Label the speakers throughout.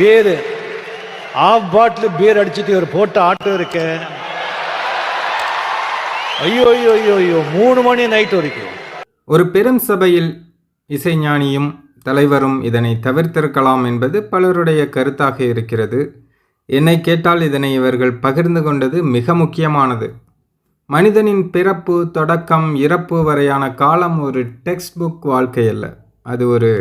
Speaker 1: Pair of bottle beer அடிச்சுட்டு ஒரு போட்ட ஆட்டோ இருக்க. ஐயோ ஐயோ ஐயோ ஐயோ மூணு மணி நைட் வரைக்கும்.
Speaker 2: ஒரு பெரும் சபையில் இசைஞானியும் தலைவரும் இதனை தவிர்த்திருக்கலாம் என்பது பலருடைய கருத்தாக இருக்கிறது. என்னை கேட்டால் இதனை இவர்கள் பகிர்ந்து கொண்டது மிக முக்கியமானது. மனிதனின் பிறப்பு தொடக்கம் இறப்பு வரையான காலம் ஒரு டெக்ஸ்ட் புக் வாழ்க்கை அல்ல. அது ஒரு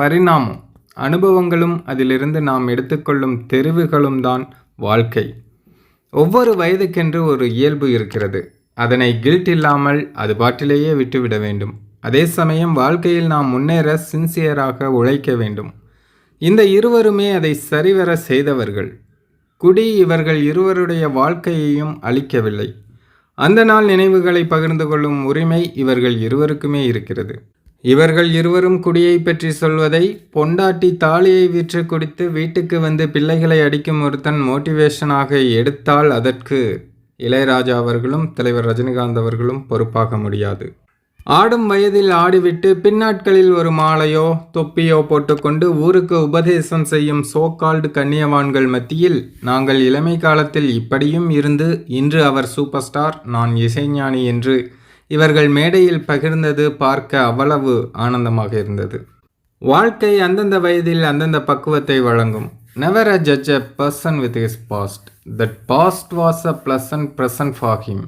Speaker 2: பரிணாமம். அனுபவங்களும் அதிலிருந்து நாம் எடுத்துக்கொள்ளும் தெரிவுகளும் தான் வாழ்க்கை. ஒவ்வொரு வயதுக்கென்று ஒரு இயல்பு இருக்கிறது. அதனை கில்ட் இல்லாமல் அது பாட்டிலேயே விட்டுவிட வேண்டும். அதே சமயம் வாழ்க்கையில் நாம் முன்னேற சின்சியராக உழைக்க வேண்டும். இந்த இருவருமே அதை சரிவர செய்தவர்கள். குடி இவர்கள் இருவருடைய வாழ்க்கையையும் அளிக்கவில்லை அந்த நாள் நினைவுகளை பகிர்ந்து கொள்ளும் உரிமை இவர்கள் இருவருக்குமே இருக்கிறது. இவர்கள் இருவரும் குடியை பற்றி சொல்வதை பொண்டாட்டி தாலியை விற்று குடித்து வீட்டுக்கு வந்து பிள்ளைகளை அடிக்கும் ஒருத்தன் மோட்டிவேஷனாக எடுத்தால் அதற்கு இளையராஜா அவர்களும் தலைவர் ரஜினிகாந்த் அவர்களும் பொறுப்பாக முடியாது. ஆடும் வயதில் ஆடிவிட்டு பின்னாட்களில் ஒரு மாலையோ தொப்பியோ போட்டுக்கொண்டு ஊருக்கு உபதேசம் செய்யும் சோகால்டு கண்ணியவான்கள் மத்தியில் நாங்கள் இளமை காலத்தில் இப்படியும் இருந்து இன்று அவர் சூப்பர் ஸ்டார் நான் இசைஞானி என்று இவர்கள் மேடையில் பகிர்ந்தது பார்க்க அவ்வளவு ஆனந்தமாக இருந்தது. வாழ்க்கை அந்தந்த வயதில் அந்தந்த பக்குவத்தை வழங்கும். Never a judge a person with his past that past was a pleasant present for him